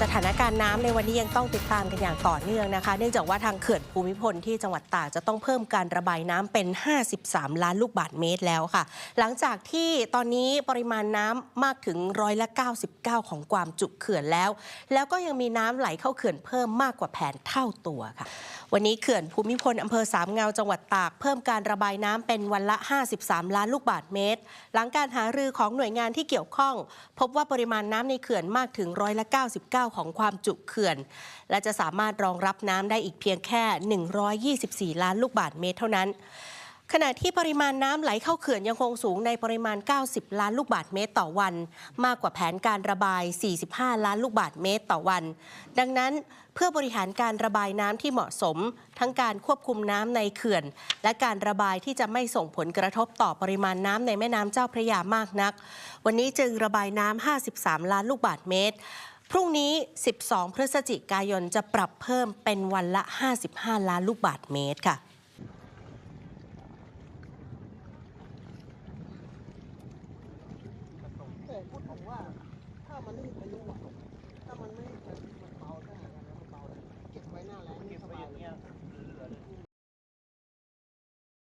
สถานการณ์น้ำในวันนี้ยังต้องติดตามกันอย่างต่อเนื่องนะคะ เนื่องจากว่าทางเขื่อนภูมิพลที่จังหวัดตากจะต้องเพิ่มการระบายน้ำเป็น 53 ล้านลูกบาศก์เมตรแล้วค่ะ หลังจากที่ตอนนี้ปริมาณน้ำมากถึงร้อยละ99 ของความจุเขื่อนแล้ว แล้วก็ยังมีน้ำไหลเข้าเขื่อนเพิ่มมากกว่าแผนเท่าตัวค่ะ วันนี้เขื่อนภูมิพลอำเภอสามเงาจังหวัดตาก เพิ่มการระบายน้ำเป็นวันละ 53 ล้านลูกบาศก์เมตร หลังการหารือของหน่วยงานที่เกี่ยวข้อง พบว่าปริมาณน้ำในเขื่อนมากถึงร้อยละ 99 ของความจุเขื่อน และจะสามารถรองรับน้ำได้อีกเพียงแค่ 124 ล้านลูกบาศก์เมตรเท่านั้น ขณะที่ปริมาณน้ำไหลเข้าเขื่อนยังคงสูงในปริมาณ 90 ล้านลูกบาศก์เมตรต่อวัน มากกว่าแผนการระบาย 45 ล้านลูกบาศก์เมตรต่อวัน ดังนั้นเพื่อบริหารการระบายน้ำที่เหมาะสม ทั้งการควบคุมน้ำในเขื่อน และการระบายที่จะไม่ส่งผลกระทบต่อปริมาณน้ำในแม่น้ำเจ้าพระยามากนัก วันนี้จึงระบายน้ำ 53 ล้านลูกบาศก์เมตรพรุ่งนี้ 12 พฤศจิกายนจะปรับเพิ่มเป็นวันละ 55 ล้านลูกบาศก์เมตรค่ะ แต่ พูดถึงว่าถ้ามันไม่มีพายุอะถ้ามันไม่มีพา